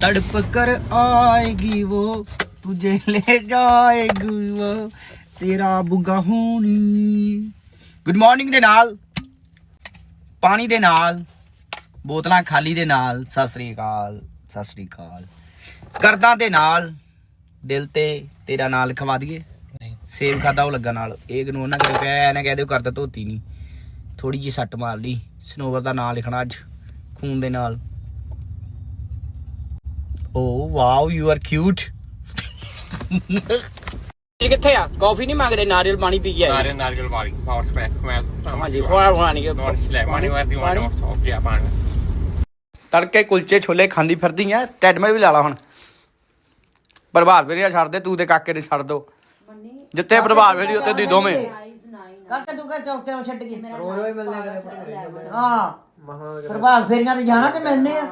तड़प कर आएगी वो तुझे ले जाएगी वो तेरा बुगा ਹੋਣੀ ਗੁੱਡ ਮਾਰਨਿੰਗ ਦੇ ਨਾਲ ਪਾਣੀ ਦੇ ਨਾਲ ਬੋਤਲਾਂ ਖਾਲੀ ਦੇ ਨਾਲ ਸਤਿ ਸ੍ਰੀ ਅਕਾਲ ਸਤਿ ਸ੍ਰੀ ਅਕਾਲ ਕਰਦਾਂ ਦੇ ਨਾਲ ਦਿਲ ਤੇ ਤੇਰਾ ਨਾਲ ਖਵਾ ਦਈਏ ਸੇਬ ਖਾਦਾ ਉਹ ਲੱਗਾ ਨਾਲ ਇਹ ਨੂੰ ਉਹਨਾਂ ਕਰੇ ਪਿਆ ਇਹਨੇ ਕਹਿ ਦਿਓ ਕਰਦਾ ਧੋਤੀ ਨਹੀਂ ਥੋੜੀ ਜੀ ਸੱਟ ਮਾਰ ਲਈ ਸਨੋਵਰ ਦਾ ਨਾਂ ਲਿਖਣਾ ਅੱਜ ਖੂਨ ਦੇ ਨਾਲ oh wow you are cute ਇਹ ਕਿੱਥੇ ਆ? ਕਾਫੀ ਨਹੀਂ ਮੰਗਦੇ ਨਾਰੀਅਲ ਪਾਣੀ ਪੀ ਕੇ ਆਏ। ਨਾਰੀਅਲ ਨਾਰੀਅਲ ਵਾਲੀ ਪਾਵਰ ਸਪੈਕ ਸਮੈਲ ਹਾਂਜੀ ਫੋਰ ਪਾਣੀ ਨੋਟ ਸਲੈਬ ਮਾਨੀ ਵਾਰ ਦੀ ਵਾਰ ਨੋਟ ਆਫ ਗਿਆ ਪਾਣ। ਤੜਕੇ ਕੁਲਚੇ ਛੋਲੇ ਖਾਂਦੀ ਫਿਰਦੀ ਐ ਟੈਡਮਰ ਵੀ ਲਾ ਲਾ ਹੁਣ। ਪ੍ਰਭਾਤ ਵੀਰਿਆ ਛੱਡ ਦੇ ਤੂੰ ਤੇ ਕਾਕੇ ਨੇ ਛੱਡ ਦੋ। ਜਿੱਥੇ ਪ੍ਰਭਾਤ ਵੀਰੀ ਉੱਤੇ ਤੁਸੀਂ ਦੋਵੇਂ। ਕਰਕੇ ਤੂੰ ਕਹ ਚੌਕੇ ਨੂੰ ਛੱਡ ਗਈ ਰੋ ਰੋ ਹੀ ਮਿਲਨੇ ਕਰੇ ਹਾਂ ਪ੍ਰਭਾਤ ਫੇਰੀਆਂ ਤੇ ਜਾਣਾ ਤੇ ਮਿਲਨੇ ਆ।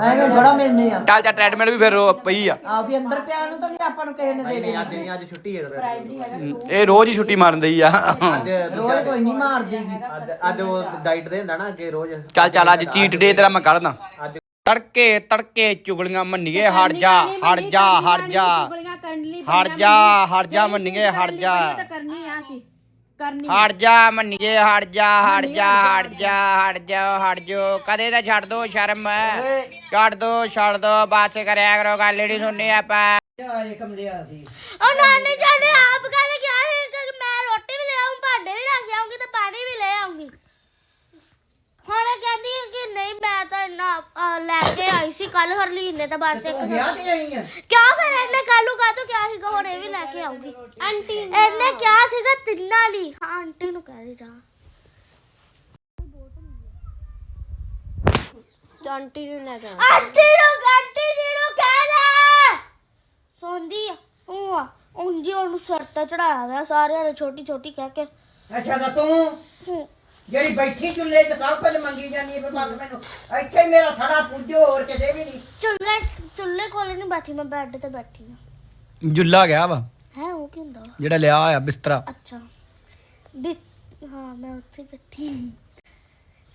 ਐਵੇਂ ਥੋੜਾ ਮਿਲਨੇ ਆ। ਚੱਲ ਜਾ ਟੈਡਮਰ ਵੀ ਫਿਰ ਰੋ- ਪਈ ਆ। ਆ ਵੀ ਅੰਦਰ ਪਿਆ ਨੂੰ ਤਾਂ ਨਹੀਂ ਆਪਾਂ ਨੂੰ ਕਿਸੇ ਨੇ ਦੇ ਦੇਣਾ। ਅੱਜ ਛੁੱਟੀ ਹੈ ਇਹ ਰੋਜ਼ ਹੀ ਛੁੱਟੀ ਮਾਰਨ ਦਈ ਆ। ਅੱਜ ਰੋਜ਼ ਕੋਈ ਨਹੀਂ ਮਾਰ ਦੇਗੀ ਅੱਜ ਅੱਜ ਉਹ ਡਾਈਟ ਦੇ ਹੁੰਦਾ ਨਾ ਕਿ ਰੋਜ਼। ਚੱਲ ਚੱਲ ਅੱਜ ਚੀਟ ਡੇ ਤੇਰਾ ਮੈਂ ਕੱਢਦਾ। ਅੱਜ ਤੜਕੇ ਤੜਕੇ ਚੁਗਲੀਆਂ ਮੰਨੀਏ ਹਟ ਜਾ ਹਟ ਜਾ ਹਟ ਜਾ। ਚੁਗਲੀਆਂ ਕਰਨ ਲਈ ਹਟ ਜਾ ਹਟ ਜਾ ਮੰਨੀਏ ਹਟ ਜਾ। ਤਾਂ ਕਰਨੀ ਆ ਸੀ ਕਰਨੀ ਹਟ ਜਾ ਮੰਨੀਏ ਹਟ ਜਾ ਹਟ ਜਾ ਹਟ ਜਾ। ਹਟ ਜਾ ਹਟ ਜੋ। ਕਦੇ ਤਾਂ ਛੱਡ ਦੋ ਸ਼ਰਮ। ਛੱਡ ਦੋ ਛੱਡ ਦੋ ਬਾਤ ਕਰਿਆ ਕਰੋ ਗੱਲ ਨਹੀਂ ਸੁਣਨੀ ਆਪਾਂ। ਉਹ ਨਾਨੀ ਜਾਨੇ ਆਪ ਕਿਹਾ ਸੀ ਕਿ ਮੈਂ ਰੋਟੀ ਵੀ ਲੈ ਆਉਂ ਭਾਂਡੇ ਵੀ ਰੱਖ ਆਉਂਗੀ ਤੇ ਪਾਣੀ ਵੀ ਲੈ ਆਉਂਗੀ ਹੁਣ ਇਹ ਕਹਿੰਦੀ ਹੈ ਕਿ ਨਹੀਂ ਮੈਂ ਤਾਂ ਇੰਨਾ ਅਹ, ਲੈ ਕੇ ਆਈ ਸੀ ਕੱਲ ਹਰਲੀਨ ਨੇ ਤਾਂ ਬਸ ਇੱਕ ਵਿਆਹ ਤੇ ਆਈ ਆ? ਕਿਆ ਫਿਰ ਇਹਨੇ ਕੱਲੂ ਕਾ ਤੂੰ ਕਿਹਾ ਸੀਗਾ ਹੁਣ ਇਹ ਵੀ ਲੈ ਕੇ ਆਉਂਗੀ ਆਂਟੀ ਇਹਨੇ ਕਿਹਾ ਸੀਗਾ ਤਿੰਨਾਂ ਲਈ। ਹਾਂ ਆਂਟੀ ਨੂੰ ਕਹਿ ਦੇ ਜਾ ਆਂਟੀ ਨੂੰ ਲੈ ਕੇ ਆਂਟੀ ਨੂੰ ਆਂਟੀ ਜੀ ਨੂੰ ਕਹਿ ਦੇ। ਸੌਂਦੀ ਆ। ਉਹ ਆ ਉਂਜੀ ਉਹਨੂੰ ਸਿਰ ਤੇ ਚੜਾਇਆ ਹੋਇਆ ਸਾਰਿਆਂ ਨੇ ਛੋਟੀ ਛੋਟੀ ਕਹਿ ਕੇ। ਅੱਛਾ ਤਾਂ ਤੂੰ? ਹੂੰ। ਜਿਹੜੀ ਬੈਠੀ ਚੁੱਲ੍ਹੇ 'ਚ ਸਭ ਕੁਝ ਮੰਗੀ ਜਾਂਦੀ ਹੈ ਪਰ ਬਸ ਮੈਨੂੰ ਇੱਥੇ ਮੇਰਾ ਥੜਾ ਪੁੱਜੋ ਹੋਰ ਕਿਤੇ ਵੀ ਨਹੀਂ। ਚੁੱਲ੍ਹੇ ਚੁੱਲ੍ਹੇ ਕੋਲੇ ਨਹੀਂ ਬੈਠੀ ਮੈਂ ਬੈੱਡ ਤੇ ਬੈਠੀ ਆ ਜੁੱਲਾ ਗਿਆ ਵਾ? ਹੈ ਉਹ ਕੀ ਹੁੰਦਾ? ਵਾ? ਜਿਹੜਾ ਲਿਆ ਆ ਬਿਸਤਰਾ? ਅੱਛਾ। ਵੀ ਹਾਂ ਮੈਂ ਉੱਥੇ ਬੈਠੀ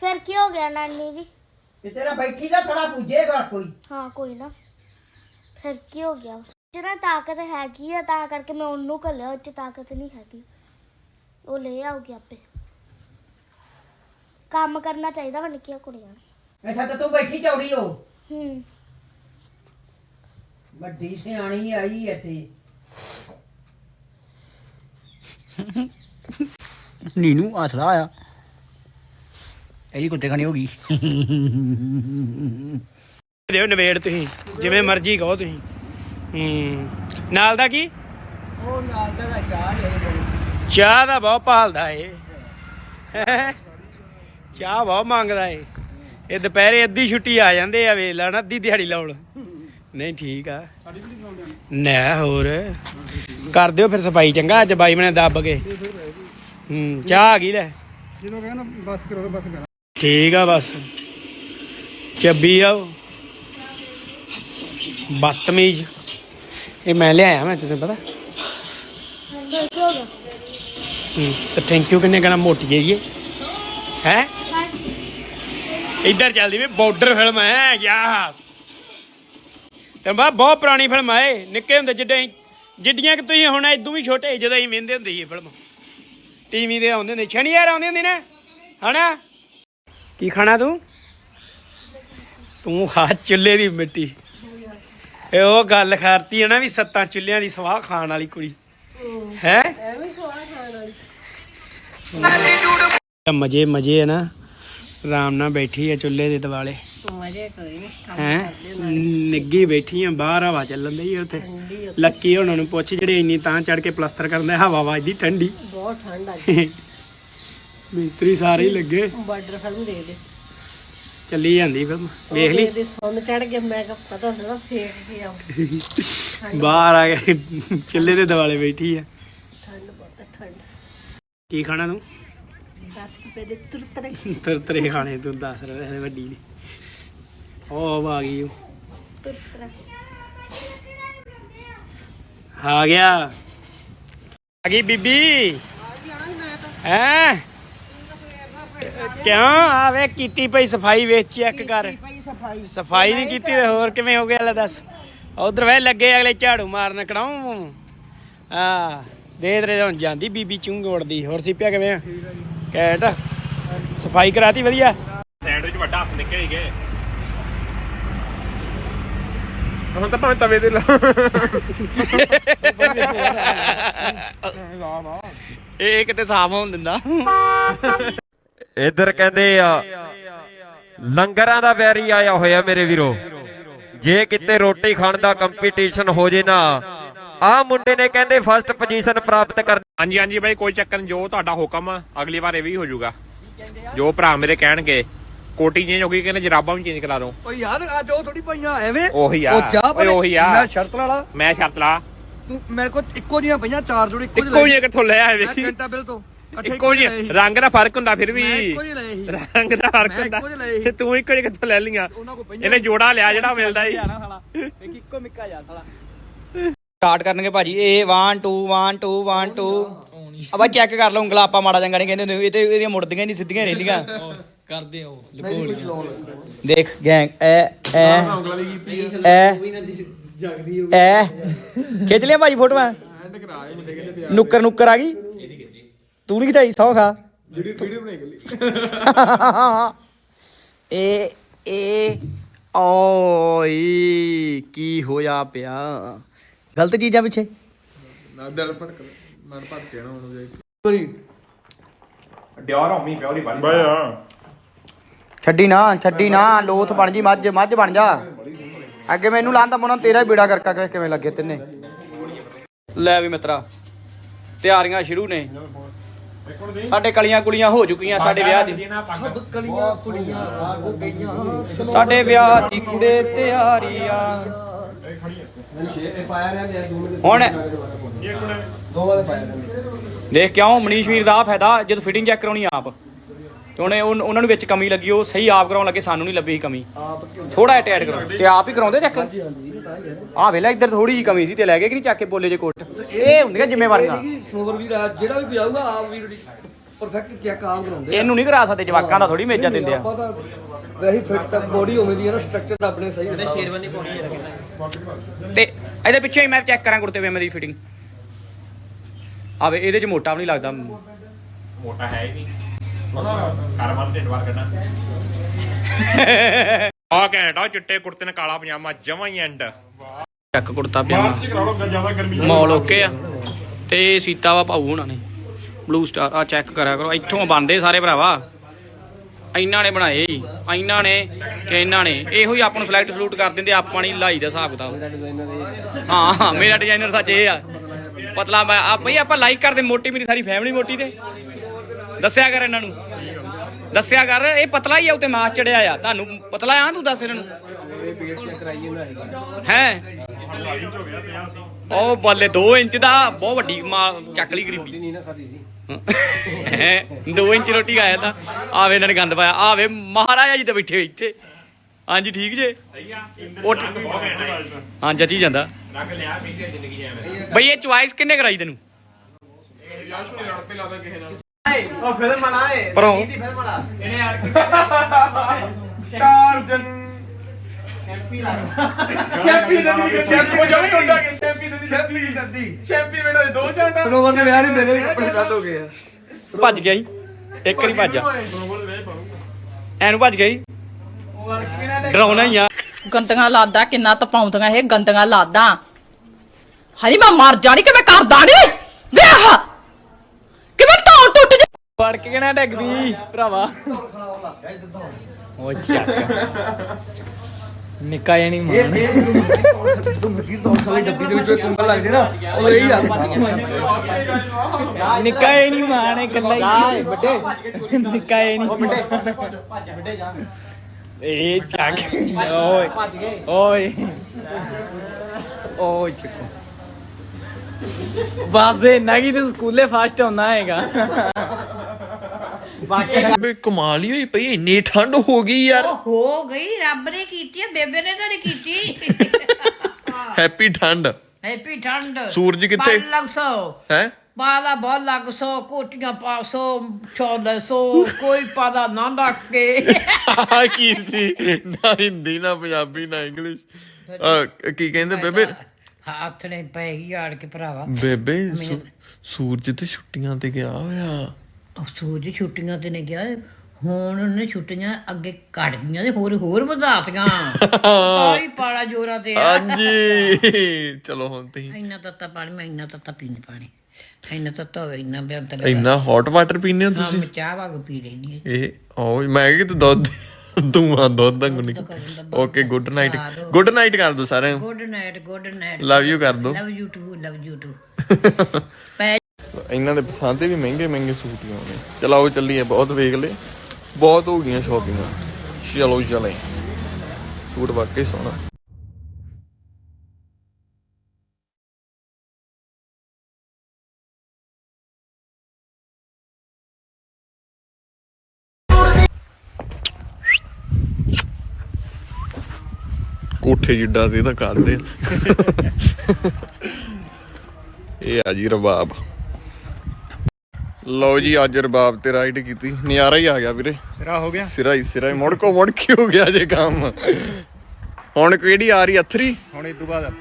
ਫਿਰ ਕੀ ਹੋ ਗਿਆ ਨਾਨੀ ਜੀ? ਤੇ ਤੇਰਾ ਬੈਠੀ ਦਾ ਥੜਾ ਪੁੱਜੇਗਾ ਕੋਈ? ਹਾਂ ਕੋਈ ਨਾ। ਫਿਰ ਕੀ ਹੋ ਗਿਆ? ਜਿਹੜਾ ਤਾਕਤ ਹੈਗੀ ਆ ਤਾਂ ਕਰਕੇ ਮੈਂ ਉਹਨੂੰ ਘੱਲਿਆ ਉਹ ਚ ਤਾਕਤ ਨਹੀਂ ਹੈਗੀ। ਉਹ ਲੈ ਆਉਗੀ ਆਪੇ। ਕੰਮ ਕਰਨਾ ਚਾਹੀਦਾ ਵਾ ਨਿੱਕੀਆਂ ਕੁੜੀਆਂ ਨੂੰ। ਅੱਛਾ ਤਾਂ ਤੂੰ ਬੈਠੀ ਚੌੜੀ ਹੋ। ਹੂੰ। ਵੱਡੀ ਸਿਆਣੀ ਆਈ ਇੱਥੇ। ਨੀਨੂ ਹੱਸਦਾ ਆ ਇਹਦੀ ਕੁੱਤੇ ਖਾਣੀ ਹੋ ਗਈ। ਦਿਓ ਨਵੇੜ ਤੁਸੀਂ ਜਿਵੇਂ ਮਰਜ਼ੀ ਕਹੋ ਤੁਸੀਂ। ਹੂੰ। ਨਾਲ ਦਾ ਕੀ? ਉਹ ਨਾਲ ਦਾ ਚਾਹ ਚਾਹ ਦਾ ਬਹੁਤ ਭਾਲਦਾ ਏ ਹੈਂ? ਚਾਹ ਬਹੁਤ ਮੰਗਦਾ ਏ। ਇਹ ਦੁਪਹਿਰੇ ਅੱਧੀ ਛੁੱਟੀ ਆ ਜਾਂਦੇ ਆ ਵੇਖ ਲੈਣਾ ਅੱਧੀ ਦਿਹਾੜੀ ਲਾਉਣ। ਨਹੀਂ ਠੀਕ ਆ। ਨਾ ਹੋਰ। ਕਰ ਦਿਓ ਫਿਰ ਸਫ਼ਾਈ ਚੰਗਾ ਅੱਜ ਬਾਈ ਬਣੇ ਦੱਬ ਕੇ। ਹੂੰ ਚਾਹ ਆ ਗਈ ਲੈ। ਜਿਹਨੂੰ ਕਹਿੰਦਾ ਬਸ ਕਰੋ ਬਸ ਕਰੋ। ਠੀਕ ਆ ਬਸ। ਚੱਬੀ ਆ। ਬਦਤਮੀਜ਼। ਇਹ ਮੈਂ ਲਿਆਇਆ ਮੈਂ ਤੈਨੂੰ ਪਤਾ। ਹੂੰ ਤੇ ਥੈਂਕ ਯੂ ਕਿੰਨੇ ਕਹਣਾ ਮੋਟੀ ਹੈਗੀ ਹੈ? ਇੱਧਰ ਚੱਲਦੀ ਵੀ ਬਾਰਡਰ ਫਿਲਮ ਹੈ ਯਾਸ। ਤੇ ਬਾ ਬਹੁਤ ਪੁਰਾਣੀ ਫਿਲਮ ਹੈ ਨਿੱਕੇ ਹੁੰਦੇ ਜਿੱਡੇ ਜਿੱਡੀਆਂ ਕਿ ਤੁਸੀਂ ਹੁਣ ਇਦੋਂ ਵੀ ਛੋਟੇ ਜਦੋਂ ਅਸੀਂ ਵੇਂਦੇ ਹੁੰਦੇ ਸੀ ਇਹ ਫਿਲਮ ਟੀਵੀ ਤੇ ਆਉਂਦੇ ਹੁੰਦੇ ਸ਼ਨੀਵਾਰ ਆਉਂਦੀ ਹੁੰਦੀ ਨਾ ਹਨਾ? ਕੀ ਖਾਣਾ ਤੂੰ? ਤੂੰ ਖਾ ਚੁੱਲ੍ਹੇ ਦੀ ਮਿੱਟੀ। ਇਹ ਉਹ ਗੱਲ ਕਰਤੀ ਹੈ ਨਾ ਵੀ ਸੱਤਾਂ ਚੁੱਲ੍ਹਿਆਂ ਦੀ ਸਵਾਹ ਖਾਣ ਵਾਲੀ ਕੁੜੀ। ਹੈ? ਮਜੇ ਮਜੇ ਹੈ ਨਾ। ਆਰਾਮ ਨਾਲ ਬੈਠੀ ਹੈ ਚੁੱਲ੍ਹੇ ਦੇ ਦਿਵਾਲੇ ਮਜ਼ੇ ਕੋਈ ਨਹੀਂ ਹੈ? ਨਿੱਗੀ ਬੈਠੀ ਆ ਬਾਹਰ ਹਵਾ ਚੱਲਣ ਦੀ ਉੱਥੇ। ਲੱਕੀ ਉਹਨਾਂ ਨੂੰ ਪੁੱਛ ਜਿਹੜੇ ਇੰਨੀ ਤਾਂ ਚੜ ਕੇ ਪਲਸਤਰ ਕਰਦੇ ਹਵਾ ਵੱਜਦੀ ਠੰਡੀ। ਬਹੁਤ ਠੰਡ ਆ ਮਿਸਤਰੀ ਸਾਰੇ ਹੀ ਲੱਗੇ। ਬਾਰਡਰ ਫਿਲਮ ਦੇ ਦੇ ਚੱਲੀ ਜਾਂਦੀ ਫਿਲਮ ਵੇਖ ਲਈ। ਦੇ ਚੜ ਕੇ ਮੈਂ ਕਿਹਾ ਪਤਾ ਹੁੰਦਾ ਸੇਕ ਕੇ ਆਉ ਬਾਹਰ ਆ ਕੇ ਚੁੱਲ੍ਹੇ ਦੇ ਦਿਵਾਲੇ ਬੈਠੀ ਆ। ਠੰਡ ਬਹੁਤ ਠੰਡ। ਕੀ ਖਾਣਾ ਤੂੰ? 10 ਰੁਪਏ ਦੇ ਤੁਰਤਰੇ। ਤਰ ਤਰੇ ਖਾਣੇ ਤੂੰ ਦੱਸ ਰਿਹਾ ਹੈ ਵੱਡੀ ਨੇ। ਉਹ ਆ ਗਈ ਉਹ। ਤੁਰਤਰੇ। ਆ ਗਿਆ। ਆ ਗਈ ਬੀਬੀ। ਹੈ? ਕਿਉਂ? ਆਵੇ ਕੀਤੀ ਪਈ ਸਫ਼ਾਈ ਵੇਚ ਚੈੱਕ ਕਰ। ਪਈ ਸਫ਼ਾਈ। ਸਫ਼ਾਈ ਨਹੀਂ ਕੀਤੀ ਤੇ ਹੋਰ ਕਿਵੇਂ ਹੋ ਗਿਆ ਲੈ ਦੱਸ। ਉਧਰ ਵੇ ਲੱਗੇ ਅਗਲੇ ਝਾੜੂ ਮਾਰਨ ਕੜਾਉ। ਆ ਦੇ ਦੇ ਹੁਣ ਜਾਂਦੀ ਬੀਬੀ ਚੁੰਗ ਉੜਦੀ। ਹੋਰ ਸਿੱਪਿਆ ਕਿਵੇਂ ਆ? ਕੈਟ। ਸਫ਼ਾਈ ਕਰਾਤੀ ਵਧੀਆ। ਸੈਂਡਵਿਚ ਵੱਡਾ ਹੱਥ ਨਿਕਲ ਹੀ ਗਏ ਹੁਣ ਤਾਂ ਭਾਵੇਂ ਤਵੇ ਤੇ ਲਾ। ਇਹ ਕਿਤੇ ਸਾਫ਼ ਹੋਣ ਦਿੰਦਾ। ਇੱਧਰ ਕਹਿੰਦੇ ਆ ਲੰਗਰਾਂ ਦਾ ਵੈਰੀ ਆਇਆ ਹੋਇਆ ਮੇਰੇ ਵੀਰੋ। ਜੇ ਕਿਤੇ ਰੋਟੀ ਖਾਣ ਦਾ ਕੰਪੀਟੀਸ਼ਨ ਹੋ ਜੇ ਨਾ ਆ ਮੁੰਡੇ ਨੇ ਕਹਿੰਦੇ ਫਸਟ ਪੋਜੀਸ਼ਨ ਪ੍ਰਾਪਤ ਕਰ ਹਾਂਜੀ ਹਾਂਜੀ ਬਾਈ ਕੋਈ ਚੱਕਰ ਨਹੀਂ ਜੋ ਤੁਹਾਡਾ ਹੁਕਮ ਆ ਅਗਲੀ ਵਾਰ ਇਹ ਵੀ ਹੋ ਜਾਊਗਾ। ਜੋ ਭਰਾ ਮੇਰੇ ਕਹਿਣਗੇ ਕੋਟੀ ਚੇਂਜ ਹੋ ਗਈ ਕਹਿੰਦੇ ਜਰਾਬਾਂ ਵੀ ਚੇਂਜ ਕਰਾ ਦੋ। ਓ ਯਾਰ ਅੱਜ ਉਹ ਥੋੜੀ ਪਈਆਂ ਐਵੇਂ? ਉਹੀ ਆ ਉਹ ਪਰੇ। ਆ। ਮੈਂ ਸ਼ਰਤ ਵਾਲਾ ਮੈਂ ਸ਼ਰਤ ਲਾ। ਤੂੰ ਮੇਰੇ ਕੋਲ ਇੱਕੋ ਜੀਆਂ ਪਈਆਂ ਚਾਰ ਜੋੜੀ ਇੱਕੋ ਇੱਕੋ ਜਿਹੇ ਕਿੱਥੋਂ ਲੈ ਆਏ ਵੇਖੀ? ਘੰਟਾ ਬਿਲ ਤੋਂ ਇਕੱਠੇ ਇੱਕੋ ਜਿਹੇ। ਰੰਗ ਦਾ ਫ਼ਰਕ ਹੁੰਦਾ ਫਿਰ ਵੀ। ਰੰਗ ਦਾ ਫ਼ਰਕ ਹੁੰਦਾ। ਤੇ ਤੂੰ ਇੱਕੋ ਜਿਹੇ ਕਿੱਥੋਂ ਲੈ ਪਈਆਂ ਇਹਨੇ ਜੋੜਾ ਲਿਆ ਜਿਹੜਾ ਮਿਲਦਾ ਹੀ ਇੱਕੋ ਮਿੱਕਾ ਜਾ ਸਾਲਾ। ਸਟਾਰਟ ਕਰਨਗੇ ਭਾਜੀ। ਇਹ 1 2 1 2 1 2 ਅਬਾ ਚੈੱਕ ਕਰ ਲਓ ਉਂਗਲਾ ਆਪਾਂ ਮਾੜਾ ਚੰਗਾ ਨਹੀਂ ਕਹਿੰਦੇ ਹੁੰਦੇ ਇਹ ਤੇ ਇਹਦੀਆਂ ਮੁੜਦੀਆਂ ਨਹੀਂ ਸਿੱਧੀਆਂ ਹੀ ਰਹਿੰਦੀਆਂ। ਕਰਦੇ ਹੋ ਦੇਖ ਗੈਂਗ ਐ ਐ ਐ ਐ। ਖਿੱਚ ਲਿਆ ਭਾਜੀ ਫੋਟੋਆਂ। ਨੁੱਕਰ ਨੁੱਕਰ ਆ ਗਈ। ਤੂੰ ਨਹੀਂ ਖਿਚਾਈ ਸੌ ਖਾ। ਵੀਡੀਓ ਵੀਡੀਓ ਇਹ ਇਹ ਓਏ ਕੀ ਹੋਇਆ ਪਿਆ? ਗਲਤ ਚੀਜ਼ਾਂ ਪਿੱਛੇ? ਡਿਓਰ ਹੋਮੀ ਪਿਓਰੀ ਬਣ ਛੱਡੀ ਨਾ ਛੱਡੀ ਨਾ ਲੋਥ ਬਣ ਜੀ ਮੱਝ ਮੱਝ ਬਣ ਜਾ। ਅੱਗੇ ਮੈਨੂੰ ਲਾਂਦਾ ਮੋਨਾ ਤੇਰਾ ਹੀ ਬੇੜਾ ਕਰਕਾ ਕਿ ਕਿਵੇਂ ਲੱਗੇ ਤਿੰਨੇ। ਲੈ ਵੀ ਮਿੱਤਰਾ ਤਿਆਰੀਆਂ ਸ਼ੁਰੂ ਨੇ। ਸਾਡੇ ਕਲੀਆਂ ਕੁਲੀਆਂ ਹੋ ਚੁੱਕੀਆਂ ਸਾਡੇ ਵਿਆਹ ਦੀ। ਸਭ ਕਲੀਆਂ ਕੁੜੀਆਂ ਆ ਗਈਆਂ। ਸਾਡੇ ਵਿਆਹ ਦੀ ਕੁੜੇ ਤਿਆਰੀਆਂ। ਹੁਣ ਦੇਖ ਕਿਉਂ ਮਨੀਸ਼ ਵੀਰ ਦਾ ਫਾਇਦਾ ਜਦੋਂ ਫਿਟਿੰਗ ਚੈੱਕ ਕਰਾਉਣੀ ਆਪ। ਤੇ ਉਹਨੇ ਉਹਨਾਂ ਨੂੰ ਵਿੱਚ ਕਮੀ ਲੱਗੀ ਉਹ ਸਹੀ ਆਪ ਕਰਾਉਣ ਲੱਗੇ ਸਾਨੂੰ ਨਹੀਂ ਲੱਭੀ ਸੀ ਕਮੀ। ਥੋੜਾ ਜਿਹਾ ਟੈਡ ਕਰੋ। ਤੇ ਆਪ ਹੀ ਕਰਾਉਂਦੇ ਚੈੱਕ ਆ। ਵੇਲਾ ਇੱਧਰ ਥੋੜੀ ਜਿਹੀ ਕਮੀ ਸੀ ਤੇ ਲੈ ਗਏ ਕਿ ਨਹੀਂ ਚੱਕ ਕੇ ਬੋਲੇ ਜੇ ਕੋਟ? ਇਹ ਹੁੰਦੀਆਂ ਜ਼ਿੰਮੇਵਾਰੀਆਂ। ਸੋਵਰ ਵੀ ਰਾਤ ਜਿਹੜਾ ਵੀ ਕੋਈ ਆਊਗਾ ਆਪ ਵੀ ਪਰਫੈਕਟ ਚੈੱਕ ਆਮ ਕਰਾਉਂਦੇ ਇਹਨੂੰ ਨਹੀਂ ਕਰਾ ਸਕਦੇ ਜਵਾਕਾਂ ਦਾ ਥੋੜੀ ਮੇਜਾ ਦਿੰਦੇ ਆ। ਆਪਾਂ ਤਾਂ ਵੈਸੇ ਫਿੱਟ ਬੋਡੀ ਹੋਵੇ ਦੀ ਹੈ ਨਾ ਸਟਰਕਚਰ ਆਪਣੇ ਸਹੀ ਹੁੰਦਾ। ਸ਼ੇਰਵਾਨੀ ਤੇ ਇਹਦੇ ਪਿੱਛੇ ਹੀ ਮੈਂ ਚੈੱਕ ਕਰਾਂ ਕੁੜਤੇ ਪਜਾਮੇ ਦੀ ਫਿਟਿੰਗ ਆਵੇ ਇਹਦੇ ਚ ਮੋਟਾ ਵੀ ਨਹੀਂ ਲੱਗਦਾ। ਮੋਟਾ ਹੈ ਹੀ ਨਹੀਂ। ਕਰਮਨ ਢਿੱਡ ਵਾਰ ਕੱਢਣਾ। ਆ ਘੈਂਟ ਆ ਚਿੱਟੇ ਕੁੜਤੇ ਨੇ ਕਾਲਾ ਪਜਾਮਾ ਜਮਾਂ ਹੀ ਐਂਡ ਚੱਕ ਕੁੜਤਾ ਪਜਾਮਾ। ਮੌਲ ਓਕੇ ਆ। ਤੇ ਸੀਤਾ ਵਾ ਭਾਊ ਹੁਣਾਂ ਨੇ। ਬਲੂ ਸਟਾਰ ਆ ਚੈੱਕ ਕਰਿਆ ਕਰੋ। ਇੱਥੋਂ ਬੰਦੇ ਸਾਰੇ ਭਰਾਵਾ। ਇਹਨਾਂ ਨੇ ਬਣਾਏ ਜੀ ਇਹਨਾਂ ਨੇ ਤੇ ਇਹਨਾਂ ਨੇ। ਇਹੋ ਹੀ ਆਪਾਂ ਨੂੰ ਸਿਲੈਕਟ ਸਲੂਟ ਕਰ ਦਿੰਦੇ ਆਪਾਂ ਨਹੀਂ ਲਾਈ ਦਾ ਹਿਸਾਬ ਕਿਤਾਬ। ਹਾਂ ਹਾਂ ਮੇਰਾ ਡਿਜ਼ਾਈਨਰ ਸੱਚ ਇਹ ਆ। ਪਤਲਾ ਮੈਂ ਆ ਬਈ ਆਪਾਂ ਲਾਈਕ ਕਰਦੇ ਮੋਟੀ ਮੇਰੀ ਸਾਰੀ ਫੈਮਿਲੀ ਮੋਟੀ ਤੇ। ਦੱਸਿਆ ਕਰ ਇਹਨਾਂ ਨੂੰ। ਦੱਸਿਆ ਕਰ ਇਹ ਪਤਲਾ ਹੀ ਆ ਉਤੇ ਮਾਸ ਚੜਿਆ ਆ। ਤੁਹਾਨੂੰ ਪਤਲਾ ਆ ਤੂੰ ਦੱਸ ਇਹਨਾਂ ਨੂੰ। ਹੈ? ਉਹ ਬੱਲੇ 2 ਇੰਚ ਦਾ ਬਹੁਤ ਵੱਡੀ ਚੱਕ ਲਈ ਗਰੀਬੀ। ਨਹੀਂ ਨਾ ਖਾਦੀ ਸੀ। 2 ਇੰਚ ਰੋਟੀ ਖਾਇਆ ਤਾਂ। ਆਵੇ ਇਹਨਾਂ ਨੇ ਗੰਦ ਪਾਇਆ। ਆਵੇ ਮਹਾਰਾਜਾ ਜੀ ਤੇ ਬੈਠੇ ਹੋਏ ਇੱਥੇ। ਹਾਂਜੀ ਠੀਕ ਜੇ? ਉੱਠ। ਹਾਂ ਜੱਜੀ ਜਾਂਦਾ। ਲੱਗ ਲਿਆ ਵੀ ਜ਼ਿੰਦਗੀ ਐਵੇਂ ਬਈ ਇਹ ਚੁਆਇਸ ਕਿੰਨੇ ਕਰਾਈ ਤੈਨੂੰ ਉਹ ਫਿਲਮ ਬਣਾਏ ਪਰੋਂ ਫਿਲਮ ਬਣਾ ਸਨੋਵਰ ਦੇ ਵਿਆਹ ਨਹੀਂ ਮੇਰੇ ਕੱਪੜੇ ਰੱਦ ਹੋ ਗਏ ਆ। ਭੱਜ ਗਿਆ ਈ ਇੱਕ ਵਾਰੀ ਭੱਜ ਜਾ। ਐਨੂੰ ਭੱਜ ਗਿਆ ਈ ਡਰਾਉਣਾ ਹੀ ਆ। ਗੰਦੀਆਂ ਲਾਦਾ ਕਿੰਨਾ ਤਪਾਉਂਦੀਆਂ ਇਹ ਗੰਦੀਆਂ ਲਾਦਾ। ਹਰੀ ਮੈਂ ਮਰ ਜਾਣੀ ਕਿ ਮੈਂ ਕਰਦਾ ਨਹੀਂ ਵੇਖ! ਕਿਵੇਂ ਤਾਂ ਟੁੱਟ ਜਾ? ਵੜ ਕੇ ਕਿਹਨਾਂ ਡਿੱਗ ਪਈ। ਭਰਾਵਾ। ਓ ਚੱਕ। ਨਿੱਕਾ ਜਿਹਾ ਨਹੀਂ ਮਾਣ ਤੂੰ ਮਕੀਰ ਤੋਂ ਸਾਲੀ ਡੱਬੀ ਦੇ ਵਿੱਚੋਂ ਕੁੰਬਲ ਲੱਗ ਜੇ ਨਾ ਉਹ ਇਹੀ ਆ। ਨਿੱਕਾ ਜਿਹਾ ਨਹੀਂ ਮਾਣ ਇਕੱਲਾ ਹੀ। ਵੱਡੇ। ਨਿੱਕਾ ਜਿਹਾ ਨਹੀਂ ਵੱਡੇ। ਜਾ। ਇਹ ਚੱਕ। ਓਏ ਓਏ। ਓਏ ਚੱਕੋ। ਬਾਜ਼ੇ ਨਗੀ ਤੇ ਸਕੂਲੇ ਫਾਸਟ ਆਉਣਾ ਹੈਗਾ। ਬੇ ਕਮਾਲ ਹੀ ਹੋਈ ਪਈ ਇੰਨੀ ਠੰਡ ਹੋ ਗਈ ਯਾਰ। ਹੋ ਗਈ ਰੱਬ ਨੇ ਕੀਤੀ ਹੈ ਬੇਬੇ ਨੇ ਤਾਂ ਨਹੀਂ ਕੀਤੀ। ਹੈਪੀ ਠੰਡ। ਹੈਪੀ ਠੰਡ। ਸੂਰਜ ਕਿੱਥੇ? ਲਗਸੋ ਹੈ? ਬਾਲਾ ਬਹੁਤ ਲੱਗ ਸੋ ਕੋਟੀਆਂ ਪਾ ਸੋ ਛੋਲੇ ਸੋ ਕੋਈ ਪਾਦਾ ਨਾ ਡੱਕੇ ਆ ਕੀ ਸੀ? ਨਾ ਹਿੰਦੀ ਨਾ ਪੰਜਾਬੀ ਨਾ ਇੰਗਲਿਸ਼। ਅਹ, ਕੀ ਕਹਿੰਦੇ ਬੇਬੇ? ਹੱਥ ਨੇ ਪੈ ਗਈ ਆੜ ਕੇ ਭਰਾਵਾ। ਬੇਬੇ ਸੂ- ਸੂਰਜ ਤੇ ਛੁੱਟੀਆਂ ਤੇ ਗਿਆ ਹੋਇਆ। ਸੂਰਜ ਛੁੱਟੀਆਂ ਤੇ ਨੇ ਗਿਆ ਹੁਣ ਉਹਨੇ ਛੁੱਟੀਆਂ ਅੱਗੇ ਕੱਢ ਗਈਆਂ ਤੇ ਹੋਰ ਹੋਰ ਵਧਾਤੀਆਂ। ਤਾਂ ਹੀ ਪਾਲਾ ਜੋਰਾ ਤੇ ਆ। ਹਾਂਜੀ। ਚਲੋ ਹੁਣ ਤੁਸੀਂ ਇੰਨਾ ਤੱਤਾ ਪਾਣੀ ਮੈਂ ਇੰਨਾ ਤੱਤਾ ਪੀਂਦੀ ਪਾਣੀ। ਇੰਨਾ ਤੱਤਾ ਹੋਵੇ ਇੰਨਾ ਬਿਆੰਤ ਇੰਨਾ ਹੌਟ ਵਾਟਰ ਪੀਂਦੇ ਹੋ ਤੁਸੀਂ? ਮੈਂ ਚਾਹ ਵਾਂਗ ਪੀ ਲੈਣੀ ਹੈ। ਇਹ ਓ ਮੈਂ ਕਿ ਤੂੰ ਦੁੱਧ ਤੂੰ ਦੁੱਧ ਦਾ ਗੁਣੀ okay good night good night ਕਰ ਦੋ ਸਾਰਿਆਂ ਨੂੰ। Good night good night love you ਕਰ ਦੋ। Love you too love you too ਇਹਨਾਂ ਦੇ ਪਸੰਦ ਵੀ ਮਹਿੰਗੇ ਮਹਿੰਗੇ ਸੂਟ ਹੀ ਆਉਣੇ ਚਲਾਓ ਚੱਲੀਏ, ਬਹੁਤ ਵੇਖ ਲਏ। ਬਹੁਤ ਹੋ ਗਈਆਂ ਸ਼ਾਪਿੰਗਾਂ ਚਲੋ ਚਲੇ ਸੂਟ ਵਾਕਈ ਸੋਹਣਾ। ਕੋਠੇ ਜਿੱਡਾ ਤੇ ਤਾਂ ਕਰਦੇ ਇਹ ਆ ਜੀ ਰਬਾਬ। ਲਓ ਜੀ ਅੱਜ ਰਬਾਬ ਤੇ ਰਾਈਡ ਕੀਤੀ। ਨਜ਼ਾਰਾ ਹੀ ਆ ਗਿਆ ਵੀਰੇ। ਸਿਰਾ ਹੋ ਗਿਆ? ਸਿਰਾ ਹੀ ਸਿਰਾ ਹੀ। ਮੁੜ ਕੋ ਮੁੜ ਕੇ ਹੋ ਗਿਆ ਜੇ ਕੰਮ? ਹੁਣ ਕਿਹੜੀ ਆ ਰਹੀ ਅਥਰੀ? ਹੁਣ ਇਸ ਤੋਂ ਬਾਅਦ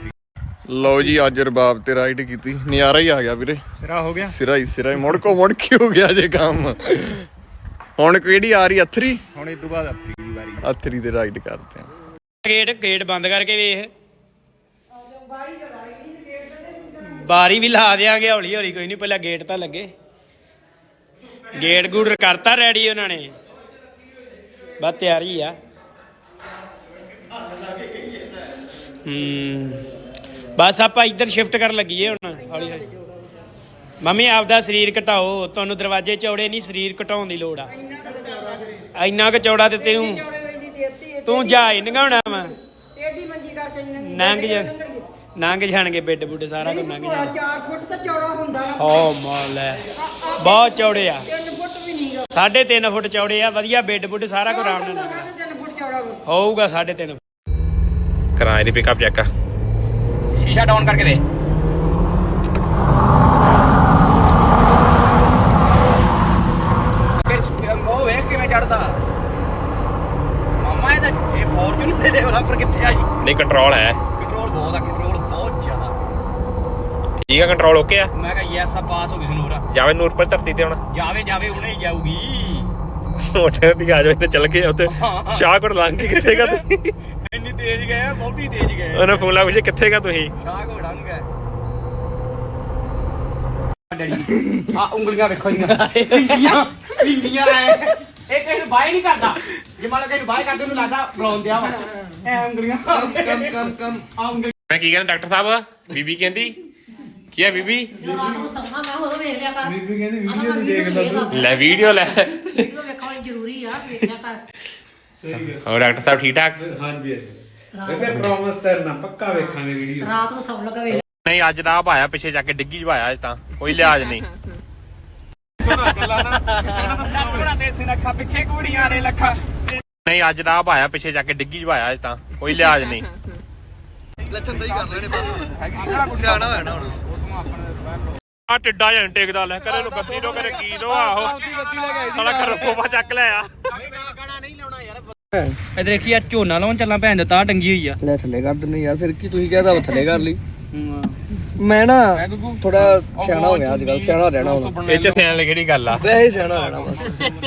ਲਓ ਜੀ ਅੱਜ ਰਬਾਬ ਤੇ ਰਾਈਡ ਕੀਤੀ। ਨਜ਼ਾਰਾ ਹੀ ਆ ਗਿਆ ਵੀਰੇ। ਸਿਰਾ ਹੋ ਗਿਆ? ਸਿਰਾ ਹੀ ਸਿਰਾ ਹੀ। ਮੁੜ ਕੋ ਮੁੜ ਕੇ ਹੋ ਗਿਆ ਜੇ ਕੰਮ? ਹੁਣ ਕਿਹੜੀ ਆ ਰਹੀ ਅਥਰੀ? ਹੁਣ ਇਸ ਤੋਂ ਬਾਅਦ ਅਫਰੀ ਦੀ ਵਾਰੀ। ਅਥਰੀ ਤੇ ਰਾਈਡ ਕਰਦੇ ਆ। ਗੇਟ ਗੇਟ ਬੰਦ ਕਰਕੇ ਵੇਖ। ਬਾਰੀ ਵੀ ਲਾ ਦਿਆਂਗੇ ਹੌਲੀ ਹੌਲੀ ਕੋਈ ਨਹੀਂ। ਪਹਿਲਾਂ ਗੇਟ ਤਾਂ ਲੱਗੇ। ਗੇਟ ਗੂੜ ਕਰਤਾ ਰੈਡੀ ਉਹਨਾਂ ਨੇ। ਬਸ ਤਿਆਰੀ ਆ। ਹੂੰ। ਬਸ ਆਪਾਂ ਇੱਧਰ ਸ਼ਿਫਟ ਕਰਨ ਲੱਗੀਏ ਹੁਣ ਹੌਲੀ ਹੌਲੀ। ਮੰਮੀ ਆਪਦਾ ਸਰੀਰ ਘਟਾਓ। ਤੁਹਾਨੂੰ ਦਰਵਾਜ਼ੇ ਚੌੜੇ ਨਹੀਂ ਸਰੀਰ ਘਟਾਉਣ ਦੀ ਲੋੜ ਆ। ਇੰਨਾ ਕੁ ਚੌੜਾ ਤੇ ਤੈਨੂੰ ਤੂੰ ਜਾ ਹੀ ਨਗਾਉਣਾ ਵਾ। ਏਡੀ ਮੰਜੀ ਕਰਕੇ ਨੰਗ ਜਾ ਨੰਗ ਜਾਣਗੇ ਬੈੱਡ ਬੁੱਡ ਸਾਰਾ ਕੁਝ ਨੰਗ ਜਾਣਾ। 4 ਫੁੱਟ ਤਾਂ ਚੌੜਾ ਹੁੰਦਾ। ਓ ਮਾਲੇ। ਬਹੁਤ ਚੌੜੇ ਆ। 3 ਫੁੱਟ ਚੌੜੇ ਆ ਵਧੀਆ ਬੈੱਡ ਬੁੱਡ ਸਾਰਾ ਕੁਝ ਆਰਾਮ ਨਾਲ ਲੰਘਣਾ। 3 ਫੁੱਟ ਚੌੜਾ ਹੋਊਗਾ। ਸਾਢੇ ਤਿੰਨ ਕਿਰਾਏ ਦੀ ਪਿਕਅਪ ਚੈੱਕ ਸ਼ੀਸ਼ਾ ਡਾਊਨ ਕਰਕੇ ਦੇ। ਫਿਰ ਉਹ ਵੇਖ ਕਿਵੇਂ ਚੜਦਾ ਮਾਮਾ ਇਹ ਤਾਂ ਇਹ ਫੋਰਚੂਨ ਦੇ ਦੇ ਵਾਲਾ ਪਰ ਕਿੱਥੇ ਆ ਜੀ? ਨਹੀਂ ਕੰਟਰੋਲ ਹੈ। ਕੰਟਰੋਲ ਬਹੁਤ ਆ ਕੰਟਰੋਲ ਠੀਕ ਆ ਕੰਟਰੋਲ ਓਕੇ ਆ? ਮੈਂ ਕਿਹਾ ਯੈਸ ਆ ਪਾਸ ਹੋ ਗਈ ਸਨੂਰ। ਆ ਜਾਵੇ ਨੂਰਪੁਰ ਧਰਤੀ ਤੇ ਹੁਣ। ਜਾਵੇ ਜਾਵੇ ਉਹਨੇ ਹੀ ਜਾਊਗੀ। ਮੋਟੇ ਦੀ ਆ ਜਾਵੇ ਤੇ ਚੱਲ ਗਏ ਉੱਥੇ। ਸ਼ਾਹਕੋਟ ਲੰਘ ਕੇ ਕਿੱਥੇ ਗਾ ਤੁਸੀਂ ਇੰਨੀ ਤੇਜ਼ ਗਏ ਆ ਬਹੁਤੀ ਤੇਜ਼ ਗਏ। ਉਹਨੇ ਫੋਨ ਲਾ ਕਿੱਥੇ ਗਾ ਤੁਸੀਂ? ਸ਼ਾਹ ਘੋੜਾ ਨੂੰ ਗਏ। ਡੈਡੀ ਆ ਉਂਗਲੀਆਂ ਵੇਖੋ ਦੀਆਂ ਪਿੰਡੀਆਂ ਪਿੰਡੀਆਂ ਐ। ਇਹ ਕਿਸੇ ਨੂੰ ਬਾਈ ਨਹੀਂ ਕਰਦਾ। ਜੇ ਮੰਨ ਲਓ ਕਿਸੇ ਨੂੰ ਬਾਈ ਕਰਦੇ ਉਹਨੂੰ ਲੱਗਦਾ ਬੁਲਾਉਣ ਦਿਆ ਵਾ ਐ ਉਂਗਲੀਆਂ। ਕਮ ਕਮ ਕਮ। ਆ ਉਂਗਲੀ ਮੈਂ ਕੀ ਕਹਿੰਦਾ ਡਾਕਟਰ ਸਾਹਿਬ? ਬੀਬੀ ਕਹਿੰਦੀ ਕੀ ਆ ਬੀਬੀ? ਰਾਤ ਨੂੰ ਸੌਣਾ ਮੈਂ ਉਦੋਂ ਵੇਖ ਲਿਆ ਕਰ। ਬੀਬੀ ਕਹਿੰਦੀ ਵੀਡੀਓ ਨਹੀਂ ਦੇਖਦਾ ਲੈ ਵੀਡੀਓ ਲੈ। ਵੀਡੀਓ ਵੇਖਣਾ ਜ਼ਰੂਰੀ ਆ ਵੇਖਿਆ ਕਰ। ਹੋਰ ਡਾਕਟਰ ਸਾਹਿਬ ਠੀਕ ਠਾਕ? ਹਾਂਜੀ ਬੇਬੇ ਪ੍ਰੋਮਿਸ ਕਰਨਾ ਪੱਕਾ ਵੇਖਾਂਗੇ ਵੀਡੀਓ। ਰਾਤ ਨੂੰ ਸੌਣ ਲੱਗਾ ਵੇਖ। ਨਹੀਂ ਅੱਜ ਦਾ ਭਾਇਆ ਪਿੱਛੇ ਜਾ ਕੇ ਡਿੱਗੀ ਜਵਾਇਆ ਅੱਜ ਤਾਂ। ਕੋਈ ਲਿਹਾਜ਼ ਨਹੀਂ। ਸੋਨਾ ਤੇ ਸਿਨਖਾ ਪਿੱਛੇ ਕੁੜੀਆਂ ਨੇ ਲੱਖਾਂ ਨਹੀਂ ਅੱਜ ਦਾ ਭਾਇਆ ਪਿੱਛੇ ਜਾ ਕੇ ਡਿੱਗੀ ਜਵਾਇਆ ਅੱਜ ਤਾਂ। ਕੋਈ ਲਿਹਾਜ਼ ਨਹੀਂ। ਲੱਛਣ ਸਹੀ ਕਰ ਲੈਣੇ ਬਸ। ਸਿਆਣਾ ਹੋਇਆ ਨਾ ਹੁਣ। ਆ ਟਿੱਡਾ ਜਾਂ ਟੇਕਦਾ ਲੈ ਕਰੇ ਨੂੰ ਗੱਦੀ ਤੋਂ ਕਰੇ ਕੀ ਦੋ ਆਹੋ। ਸਾਲਾ ਕਰ ਸੋਫਾ ਚੱਕ ਲੈ ਆ ਇਧਰ ਦੇਖੀ ਆ ਝੋਨਾ ਲਾਉਣ ਚੱਲਾਂ ਭੈਣ ਦੇ ਤਾਂ ਟੰਗੀ ਹੋਈ ਆ। ਲੈ ਥੱਲੇ ਕਰ ਦਿੰਨੇ ਯਾਰ ਫਿਰ ਕੀ ਤੁਸੀਂ ਕਹਦਾ ਥੱਲੇ ਕਰ ਲਈ? ਮੈਂ ਨਾ ਥੋੜਾ ਸਿਆਣਾ ਹੋ ਗਿਆ ਅੱਜ ਕੱਲ ਸਿਆਣਾ ਰਹਿਣਾ ਹੁਣ। ਇਹ ਚ ਸਿਆਣ ਲਈ ਕਿਹੜੀ ਗੱਲ ਆ? ਵੈਸੇ ਸਿਆਣਾ ਰਹਿਣਾ ਬਸ